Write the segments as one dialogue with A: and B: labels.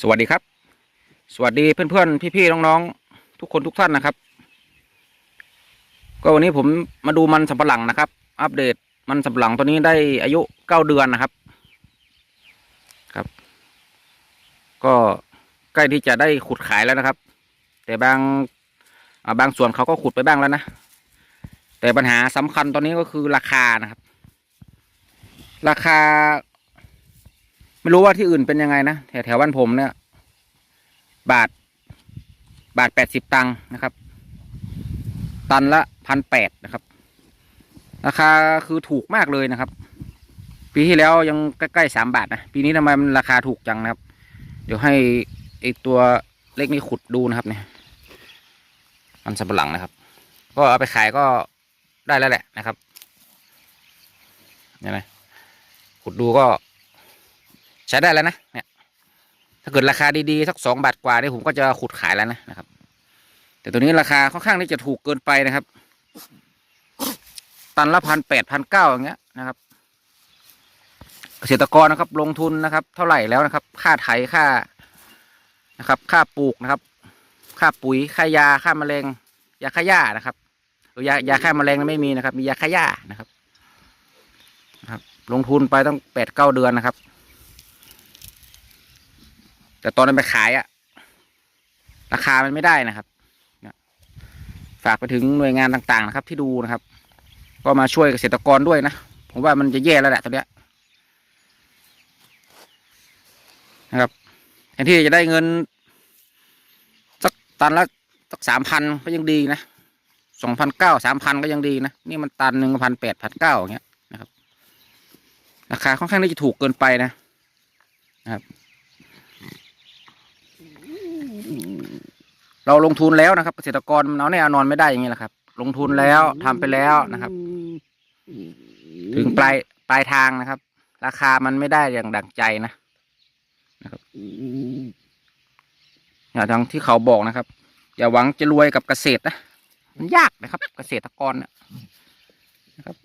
A: สวัสดีครับ สวัสดีเพื่อนๆพี่ๆน้องๆทุกคนทุกท่านนะครับ ก็วันนี้ผมมาดูมันสำปะหลังนะครับ อัปเดตมันสำปะหลังตัวนี้ได้อายุเก้าเดือนนะครับครับ ก็ใกล้ที่จะได้ขุดขายแล้วนะครับ แต่บางบางส่วนเขาก็ขุดไปบ้างแล้วนะ แต่ปัญหาสำคัญตอนนี้ก็คือราคานะครับ ราคา ไม่รู้ว่าที่อื่นเป็นยังไงนะแถวแถวบ้านผมเนี่ย บาท บาทแปดสิบตังค์นะครับ ตันละพันแปดนะครับ ราคาคือถูกมากเลยนะครับ ปีที่แล้วยังใกล้ๆสามบาทนะปีนี้ทำไมมันราคาถูกจังนะครับ เดี๋ยวให้ไอตัวเล็กนี่ขุดดูนะครับเนี่ยมันสับปะหลังนะครับ ก็เอาไปขายก็ได้แล้วแหละนะครับเห็นไหมขุดดูก็ ใช้ได้แล้วนะเนี่ยถ้าเกิดราคาดีๆสักสองบาทกว่าเนี่ยผมก็จะขุดขายแล้วนะนะครับ แต่ตัวนี้ราคาค่อนข้างที่จะถูกเกินไปนะครับ ตันละพันแปดพันเก้าอย่างเงี้ยนะครับ เกษตรกรนะครับ ลงทุนนะครับ เท่าไหร่แล้วนะครับ ค่าไถค่านะครับ ค่าปลูกนะครับ ค่าปุ๋ยค่ายาค่าแมลงยาฆ่าหญ้านะครับหรือยายาฆ่าแมลงไม่มีนะครับ มียาฆ่าหญ้านะครับ นะครับ ลงทุนไปต้องแปดเก้าเดือนนะครับ แต่ตอนนั้นไปขายอะราคามันไม่ได้นะครับฝากไปถึงหน่วยงานต่างๆ นะครับ ที่ดูนะครับ ก็มาช่วยเกษตรกรด้วยนะผมว่ามันจะแย่แล้วแหละตอนเนี้ยนะครับแทนที่จะได้เงินสักตันละสักสามพันก็ยังดีนะสองพันเก้าสามพันก็ยังดีนะนี่มันตันหนึ่งพันแปดพันเก้าอย่างเงี้ยนะครับราคาค่อนข้างที่จะถูกเกินไปนะนะครับ เราลงทุนแล้วนะครับ เกษตรกรมันเอาแน่เอานอนไม่ได้อย่างนี้แหละครับ ลงทุนแล้วทำไปแล้วนะครับ ถึงปลายปลายทางนะครับ ราคามันไม่ได้อย่างดั่งใจนะนะครับอย่างทางที่เขาบอกนะครับ อย่าหวังจะรวยกับเกษตรนะมันยากนะครับ เกษตรกรนะนะครับ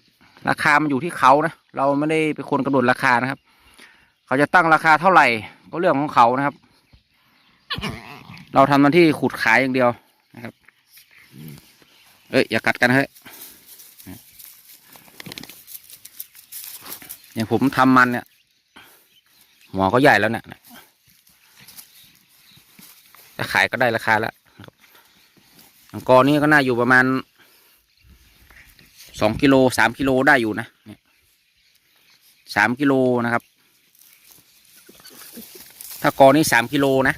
A: ราคามันอยู่ที่เขานะเราไม่ได้เป็นคนกำหนดราคานะครับ เขาจะตั้งราคาเท่าไหร่ก็เรื่องของเขานะครับ เราทำหน้าที่ขุดขายอย่างเดียวนะครับ เอ้ยอย่ากัดกันเฮ้ยอย่างผมทำมันเนี่ยหัวก็ใหญ่แล้วเนี่ยจะขายก็ได้ราคาแล้วนะครับอังกอนี้ก็น่าอยู่ประมาณสองกิโลสามกิโลได้อยู่นะสามกิโลนะครับ ถ้ากอนี้สามกิโลนะ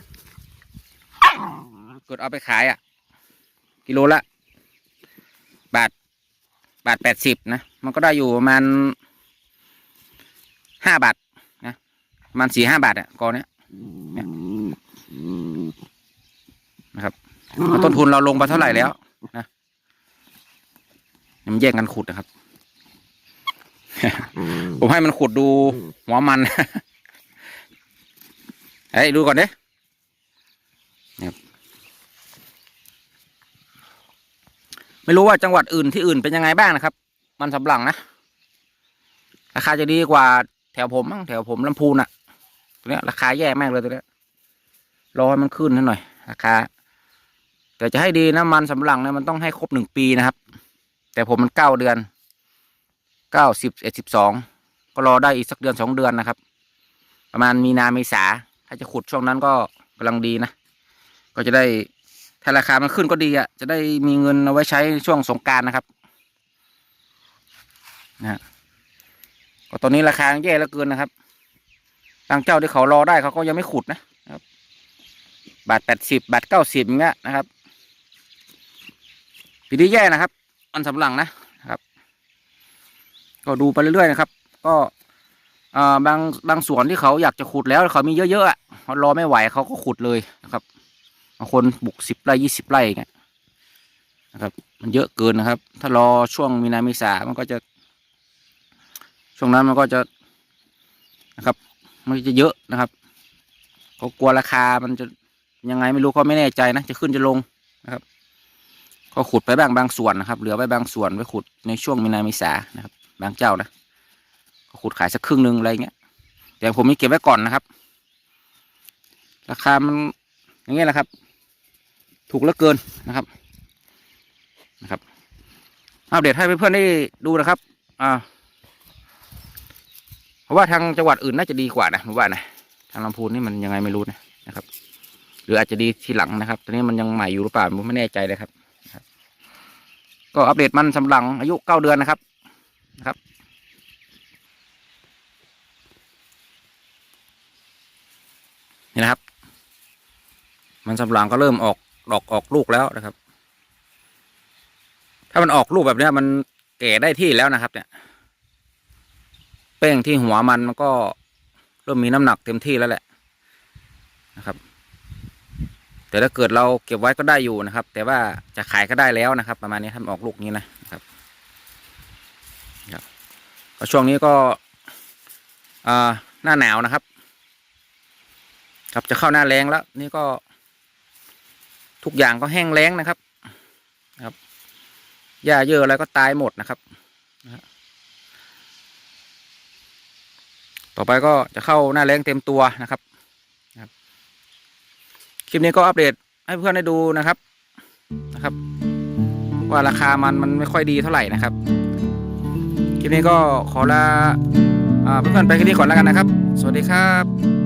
A: ดเอาไปขายอะ กิโลละ บาท บาทแปดสิบนะ มันก็ได้อยู่ประมาณห้าบาทนะประมาณสี่ห้าบาทอะกอเนี้ยเนี่ยนะครับแล้วต้นทุนเราลงไปเท่าไหร่แล้วนะมันแย่งกันขุดนะครับ ผมให้มันขุดดูหัวมันเฮ้ยดูก่อนดิ ไม่รู้ว่าจังหวัดอื่นที่อื่นเป็นยังไงบ้างนะครับ มันสำปะหลังนะ ราคาจะดีกว่าแถวผมมั้งแถวผมลำพูนอะตัวเนี้ยราคาแย่มากเลยตัวเนี้ยรอให้มันขึ้นนิดหน่อย ราคา แต่จะให้ดีนะมันสำปะหลังเนี่ยมันต้องให้ครบหนึ่งปีนะครับ แต่ผมมันเก้าเดือนเก้าสิบเอ็ดสิบสองก็รอได้อีกสักเดือนสองเดือนนะครับ ประมาณมีนาเมษาถ้าจะขุดช่วงนั้นก็กำลังดีนะ ก็จะได้ ถ้าราคามันขึ้นก็ดีอะ จะได้มีเงินเอาไว้ใช้ช่วงสงการนะครับนะก็ตอนนี้ราคาแย่เหลือเกินนะครับบางเจ้าที่เขารอได้เขาก็ยังไม่ขุดนะครับ บาทแปดสิบบาทเก้าสิบเงี้ยนะครับปีนี้แย่นะครับ อันสำหลังนะครับ ก็ดูไปเรื่อยๆนะครับ ก็อ่าบางบางส่วนที่เขาอยากจะขุดแล้วเขามีเยอะๆอะเขารอไม่ไหวเขาก็ขุดเลยนะครับ บางคนบุกสิบไร่ยี่สิบไร่เงี้ยนะครับ มันเยอะเกินนะครับ ถ้ารอช่วงมีนาเมษามันก็จะ ช่วงนั้นมันก็จะนะครับ มันจะเยอะนะครับเขากลัวราคามันจะยังไงไม่รู้เขาไม่แน่ใจนะจะขึ้นจะลงนะครับก็ขุดไปบางบางส่วนนะครับ เหลือไว้บางส่วนไว้ขุดในช่วงมีนาเมษานะครับ บางเจ้านะก็ขุดขายสักครึ่งหนึ่งอะไรเงี้ยแต่ผมมีเก็บไว้ก่อนนะครับ ราคามันอย่างเงี้ยแหละครับ ถูกเหลือเกินนะครับนะครับอัปเดตให้เพื่อนๆได้ดูนะครับ อ่า เพราะว่าทางจังหวัดอื่นน่าจะดีกว่านะผมว่านะทางลำพูนนี่มันยังไงไม่รู้นะนะครับ หรืออาจจะดีทีหลังนะครับ ตอนนี้มันยังใหม่อยู่หรือเปล่าผมไม่แน่ใจเลยครับ ก็อัปเดตมันสำหลังอายุเก้าเดือนนะครับนะครับนี่นะครับ มันสำหลังก็เริ่มออก ดอกออกลูกแล้วนะครับ ถ้ามันออกลูกแบบนี้มันแก่ได้ที่แล้วนะครับ เนี่ยแป้งที่หัวมันมันก็เริ่มมีน้ำหนักเต็มที่แล้วแหละนะครับ แต่ถ้าเกิดเราเก็บไว้ก็ได้อยู่นะครับ แต่ว่าจะขายก็ได้แล้วนะครับ ประมาณนี้ถ้านออกลูกนี้นะครับครับช่วงนี้ก็อ่าหน้าหนาวนะครับ ครับจะเข้าหน้าแรงแล้ว นี่ก็ ทุกอย่างก็แห้งแล้งนะครับนะครับหญ้าเยอะอะไรก็ตายหมดนะครับ ต่อไปก็จะเข้าหน้าแรงเต็มตัวนะครับครับ คลิปนี้ก็อัปเดตให้เพื่อนได้ดูนะครับนะครับ ว่าราคามันมันไม่ค่อยดีเท่าไหร่นะครับ คลิปนี้ก็ขอลาอ่าเพื่อนๆไปแค่นี้ก่อนแล้วกันนะครับ สวัสดีครับ